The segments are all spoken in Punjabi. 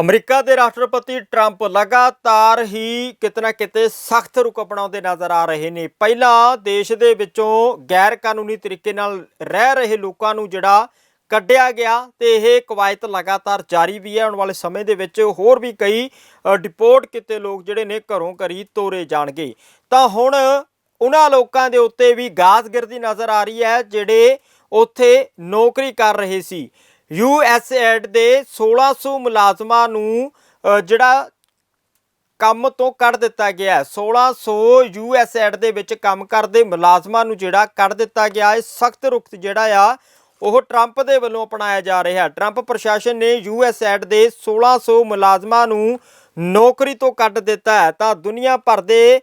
ਅਮਰੀਕਾ ਦੇ ਰਾਸ਼ਟਰਪਤੀ ਟਰੰਪ ਲਗਾਤਾਰ ਹੀ ਕਿਤਨਾ ਕਿਤੇ ਸਖਤ ਰੁਖ ਅਪਣਾਉਂਦੇ ਨਜ਼ਰ ਆ ਰਹੇ ਨੇ। ਪਹਿਲਾਂ ਦੇਸ਼ ਦੇ ਵਿੱਚੋਂ ਗੈਰ ਕਾਨੂੰਨੀ ਤਰੀਕੇ ਨਾਲ ਰਹਿ ਰਹੇ ਲੋਕਾਂ ਨੂੰ ਜਿਹੜਾ ਕੱਢਿਆ ਗਿਆ ਤੇ ਇਹ ਕਵਾਇਤ ਲਗਾਤਾਰ ਜਾਰੀ ਵੀ ਹੈ। ਆਉਣ ਵਾਲੇ ਸਮੇਂ ਦੇ ਵਿੱਚ ਹੋਰ ਵੀ ਕਈ ਡਿਪੋਰਟ ਕੀਤੇ ਲੋਕ ਜਿਹੜੇ ਨੇ ਘਰੋਂ ਘਰੀ ਤੋਰੇ ਜਾਣਗੇ। ਤਾਂ ਹੁਣ ਉਹਨਾਂ ਲੋਕਾਂ ਦੇ ਉੱਤੇ ਵੀ ਗਾਜ਼ਗਿਰਦੀ ਨਜ਼ਰ ਆ ਰਹੀ ਹੈ ਜਿਹੜੇ ਉੱਥੇ ਨੌਕਰੀ ਕਰ ਰਹੇ ਸੀ। ਯੂਐਸਏਡ ਦੇ 1600 ਮੁਲਾਜ਼ਮਾਂ ਨੂੰ ਜਿਹੜਾ ਕੰਮ ਤੋਂ ਕੱਢ ਦਿੱਤਾ ਗਿਆ ਹੈ। 1600 ਯੂਐਸਏਡ ਦੇ ਵਿੱਚ ਕੰਮ ਕਰਦੇ ਮੁਲਾਜ਼ਮਾਂ ਨੂੰ ਜਿਹੜਾ ਕੱਢ ਦਿੱਤਾ ਗਿਆ ਹੈ। ਸਖਤ ਰੁਖ ਜਿਹੜਾ ਆ, ਉਹ ਟਰੰਪ ਦੇ ਵੱਲੋਂ ਅਪਣਾਇਆ ਜਾ ਰਿਹਾ ਟਰੰਪ ਪ੍ਰਸ਼ਾਸਨ ਨੇ ਯੂਐਸਏਡ ਦੇ 1600 ਮੁਲਾਜ਼ਮਾਂ ਨੂੰ ਨੌਕਰੀ ਤੋਂ ਕੱਢ ਦਿੱਤਾ ਹੈ। ਤਾਂ ਦੁਨੀਆ ਭਰ ਦੇ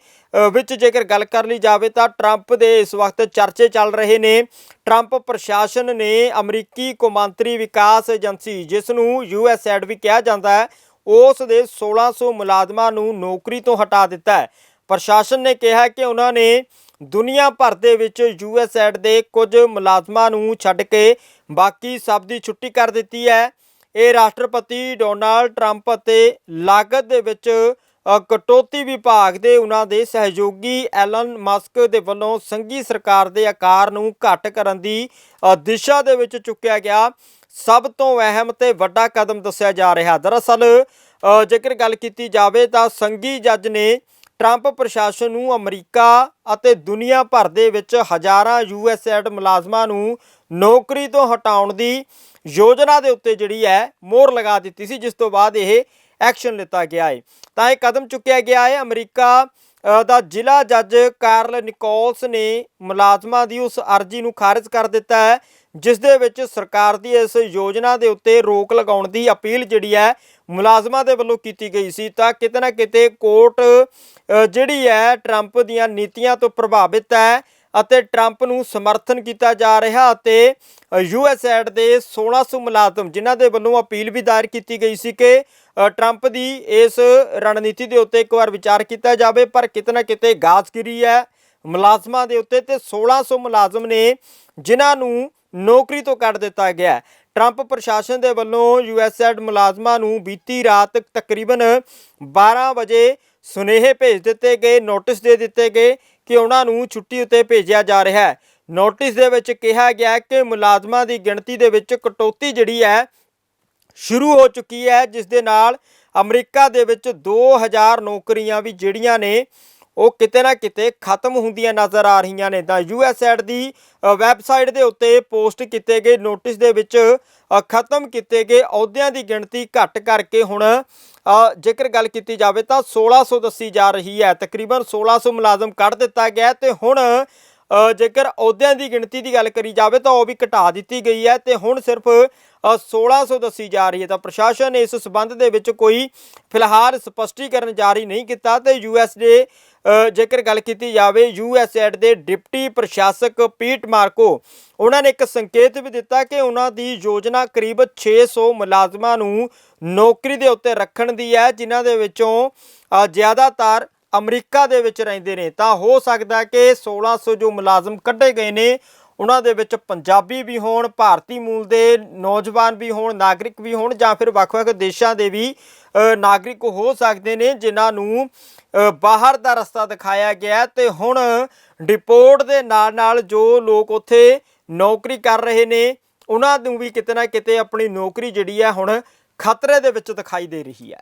ਵਿੱਚ ਜੇਕਰ ਗੱਲ ਕਰ ਲਈ ਜਾਵੇ ਤਾਂ ਟਰੰਪ ਦੇ ਇਸ ਵਕਤ ਚਰਚੇ ਚੱਲ ਰਹੇ ਨੇ। ਟਰੰਪ ਪ੍ਰਸ਼ਾਸਨ ਨੇ ਅਮਰੀਕੀ ਕੌਮਾਂਤਰੀ ਵਿਕਾਸ ਏਜੰਸੀ ਜਿਸ ਨੂੰ ਯੂਐਸਏਡ ਵੀ ਕਿਹਾ ਜਾਂਦਾ ਹੈ, ਉਸ ਦੇ 1600 ਮੁਲਾਜ਼ਮਾਂ ਨੂੰ ਨੌਕਰੀ ਤੋਂ ਹਟਾ ਦਿੱਤਾ ਹੈ। ਪ੍ਰਸ਼ਾਸਨ ਨੇ ਕਿਹਾ ਕਿ ਉਹਨਾਂ ਨੇ ਦੁਨੀਆ ਭਰ ਦੇ ਵਿੱਚ ਯੂਐਸਏਡ ਦੇ ਕੁਝ ਮੁਲਾਜ਼ਮਾਂ ਨੂੰ ਛੱਡ ਕੇ ਬਾਕੀ ਸਭ ਦੀ ਛੁੱਟੀ ਕਰ ਦਿੱਤੀ ਹੈ। ਇਹ ਰਾਸ਼ਟਰਪਤੀ ਡੋਨਾਲਡ ਟਰੰਪ ਅਤੇ ਲਾਗਤ ਦੇ ਵਿੱਚ ਕਟੌਤੀ ਵਿਭਾਗ ਦੇ ਉਹਨਾਂ ਦੇ ਸਹਿਯੋਗੀ ਐਲਨ ਮਸਕ ਦੇ ਵੱਲੋਂ ਸੰਘੀ ਸਰਕਾਰ ਦੇ ਆਕਾਰ ਨੂੰ ਘੱਟ ਕਰਨ ਦੀ ਦਿਸ਼ਾ ਦੇ ਵਿੱਚ ਚੁੱਕਿਆ ਗਿਆ। ਸਭ ਤੋਂ ਅਹਿਮ ਤੇ ਵੱਡਾ ਕਦਮ ਦੱਸਿਆ ਜਾ ਰਿਹਾ। ਦਰਅਸਲ ਜੇਕਰ ਗੱਲ ਕੀਤੀ ਜਾਵੇ ਤਾਂ ਸੰਘੀ ਜੱਜ ਨੇ ਟਰੰਪ ਪ੍ਰਸ਼ਾਸਨ ਨੂੰ ਅਮਰੀਕਾ ਅਤੇ ਦੁਨੀਆ ਭਰ ਦੇ ਵਿੱਚ ਹਜ਼ਾਰਾਂ ਯੂਐਸਏਡ ਮੁਲਾਜ਼ਮਾਂ ਨੂੰ ਨੌਕਰੀ ਤੋਂ ਹਟਾਉਣ ਦੀ ਯੋਜਨਾ ਦੇ ਉੱਤੇ ਜਿਹੜੀ ਹੈ, ਮੋਹਰ ਲਗਾ ਦਿੱਤੀ ਸੀ, ਜਿਸ ਤੋਂ ਬਾਅਦ ਇਹ ਐਕਸ਼ਨ ਲਿੱਤਾ ਗਿਆ ਹੈ ਤਾਂ ਇਹ ਕਦਮ ਚੁੱਕਿਆ ਗਿਆ ਹੈ ਅਮਰੀਕਾ ਦਾ ਜ਼ਿਲ੍ਹਾ ਜੱਜ ਕਾਰਲ ਨਿਕੋਲਸ ਨੇ ਮੁਲਾਜ਼ਮਾਂ ਦੀ ਉਸ ਅਰਜ਼ੀ ਨੂੰ ਖਾਰਜ ਕਰ ਦਿੱਤਾ ਹੈ, ਜਿਸ ਦੇ ਵਿੱਚ ਸਰਕਾਰ ਦੀ ਇਸ ਯੋਜਨਾ ਦੇ ਉੱਤੇ ਰੋਕ ਲਗਾਉਣ ਦੀ ਅਪੀਲ ਜਿਹੜੀ ਹੈ ਮੁਲਾਜ਼ਮਾਂ ਦੇ ਵੱਲੋਂ ਕੀਤੀ ਗਈ ਸੀ ਤਾਂ ਕਿਤੇ ਨਾ ਕਿਤੇ ਕੋਰਟ ਜਿਹੜੀ ਹੈ, ਟਰੰਪ ਦੀਆਂ ਨੀਤੀਆਂ ਤੋਂ ਪ੍ਰਭਾਵਿਤ ਹੈ ਅਤੇ ਟਰੰਪ ਨੂੰ ਸਮਰਥਨ ਕੀਤਾ ਜਾ ਰਿਹਾ ਅਤੇ ਯੂਐਸਏਡ ਦੇ 1600 ਮੁਲਾਜ਼ਮ ਜਿਨ੍ਹਾਂ ਦੇ ਵੱਲੋਂ ਅਪੀਲ ਵੀ ਦਾਇਰ ਕੀਤੀ ਗਈ ਸੀ ਕਿ ਟਰੰਪ ਦੀ ਇਸ ਰਣਨੀਤੀ ਦੇ ਉੱਤੇ ਇੱਕ ਵਾਰ ਵਿਚਾਰ ਕੀਤਾ ਜਾਵੇ, ਪਰ ਕਿਤੇ ਨਾ ਕਿਤੇ ਗਾਜ਼ਗਿਰੀ ਹੈ ਮੁਲਾਜ਼ਮਾਂ ਦੇ ਉੱਤੇ ਤੇ 1600 ਮੁਲਾਜ਼ਮ ਨੇ ਜਿਨ੍ਹਾਂ ਨੂੰ ਨੌਕਰੀ ਤੋਂ ਕੱਢ ਦਿੱਤਾ ਗਿਆ। ਟਰੰਪ ਪ੍ਰਸ਼ਾਸਨ ਦੇ ਵੱਲੋਂ ਯੂਐਸਏਡ ਮੁਲਾਜ਼ਮਾਂ ਨੂੰ ਬੀਤੀ ਰਾਤ ਤਕਰੀਬਨ 12 ਵਜੇ ਸੁਨੇਹੇ ਭੇਜ ਦਿੱਤੇ ਗਏ, ਨੋਟਿਸ ਦੇ ਦਿੱਤੇ ਗਏ ਕਿ ਉਹਨਾਂ ਨੂੰ ਛੁੱਟੀ ਉੱਤੇ ਭੇਜਿਆ ਜਾ ਰਿਹਾ ਹੈ। ਨੋਟਿਸ ਦੇ ਵਿੱਚ ਕਿਹਾ ਗਿਆ ਕਿ ਮੁਲਾਜ਼ਮਾਂ ਦੀ ਗਿਣਤੀ ਦੇ ਵਿੱਚ ਕਟੌਤੀ ਜਿਹੜੀ ਹੈ, ਸ਼ੁਰੂ ਹੋ ਚੁੱਕੀ ਹੈ, ਜਿਸ ਦੇ ਨਾਲ ਅਮਰੀਕਾ ਦੇ ਵਿੱਚ 2000 ਨੌਕਰੀਆਂ ਵੀ ਜਿਹੜੀਆਂ ਨੇ ਉਹ ਕਿਤੇ ਨਾ ਕਿਤੇ ਖਤਮ ਹੁੰਦੀਆਂ ਨਜ਼ਰ ਆ ਰਹੀਆਂ ਨੇ। ਤਾਂ ਯੂਐਸਏਡ ਦੀ ਅ, ਵੈਬਸਾਈਟ ਦੇ ਉੱਤੇ ਪੋਸਟ ਕੀਤੇ ਗਏ ਨੋਟਿਸ ਦੇ ਵਿੱਚ ਖਤਮ ਕੀਤੇ ਗਏ ਅਹੁਦਿਆਂ ਦੀ ਗਿਣਤੀ ਘੱਟ ਕਰਕੇ ਹੁਣ ਜੇਕਰ ਗੱਲ ਕੀਤੀ ਜਾਵੇ ਤਾਂ 1600 ਦੱਸੀ ਜਾ ਰਹੀ ਹੈ। ਤਕਰੀਬਨ 1600 ਮੁਲਾਜ਼ਮ ਕੱਢ ਦਿੱਤਾ ਗਿਆ ਹੈ ਤੇ ਹੁਣ ਜੇਕਰ ਅਹੁਦਿਆਂ ਦੀ ਗਿਣਤੀ ਦੀ ਗੱਲ ਕਰੀ ਜਾਵੇ ਤਾਂ ਉਹ ਵੀ ਘਟਾ ਦਿੱਤੀ ਗਈ ਹੈ ਤੇ ਹੁਣ ਸਿਰਫ ਅ, 1600 ਦੱਸੀ ਜਾ ਰਹੀ ਹੈ। ਤਾਂ ਪ੍ਰਸ਼ਾਸਨ ਨੇ ਇਸ ਸਬੰਧ ਦੇ ਵਿੱਚ ਕੋਈ ਫਿਲਹਾਲ ਸਪਸ਼ਟੀਕਰਨ ਜਾਰੀ ਨਹੀਂ ਕੀਤਾ ਤੇ ਯੂਐਸ ਦੇ ਜੇਕਰ ਗੱਲ ਕੀਤੀ ਜਾਵੇ ਯੂਐਸਏਡ ਦੇ ਡਿਪਟੀ ਪ੍ਰਸ਼ਾਸਕ ਪੀਟ ਮਾਰਕੋ, ਉਹਨਾਂ ਨੇ ਇੱਕ ਸੰਕੇਤ ਵੀ ਦਿੱਤਾ ਕਿ ਉਹਨਾਂ ਦੀ ਯੋਜਨਾ ਕਰੀਬ 600 ਮੁਲਾਜ਼ਮਾਂ ਨੂੰ ਨੌਕਰੀ ਦੇ ਉੱਤੇ ਰੱਖਣ ਦੀ ਹੈ, ਜਿਨ੍ਹਾਂ ਦੇ ਵਿੱਚੋਂ ਜ਼ਿਆਦਾਤਰ ਅਮਰੀਕਾ ਦੇ ਵਿੱਚ ਰਹਿੰਦੇ ਨੇ। ਤਾਂ ਹੋ ਸਕਦਾ ਕਿ 1600 ਜੋ ਮੁਲਾਜ਼ਮ ਕੱਢੇ ਗਏ ਨੇ ਉਹਨਾਂ ਦੇ ਵਿੱਚ ਪੰਜਾਬੀ ਵੀ ਹੋਣ, ਭਾਰਤੀ ਮੂਲ ਦੇ ਨੌਜਵਾਨ ਵੀ ਹੋਣ, ਨਾਗਰਿਕ ਵੀ ਹੋਣ ਜਾਂ ਫਿਰ ਵੱਖ-ਵੱਖ ਦੇਸ਼ਾਂ ਦੇ ਵੀ ਨਾਗਰਿਕ ਹੋ ਸਕਦੇ ਨੇ, ਜਿਨ੍ਹਾਂ ਨੂੰ ਬਾਹਰ ਦਾ ਰਸਤਾ ਦਿਖਾਇਆ ਗਿਆ ਹੈ। ਤੇ ਹੁਣ ਡਿਪੋਰਟ ਦੇ ਨਾਲ-ਨਾਲ ਜੋ ਲੋਕ ਉੱਥੇ ਨੌਕਰੀ ਕਰ ਰਹੇ ਨੇ, ਉਹਨਾਂ ਨੂੰ ਵੀ ਕਿਤੇ ਨਾ ਕਿਤੇ ਆਪਣੀ ਨੌਕਰੀ ਜਿਹੜੀ ਹੈ ਹੁਣ ਖਤਰੇ ਦੇ ਵਿੱਚ ਦਿਖਾਈ ਦੇ ਰਹੀ ਹੈ।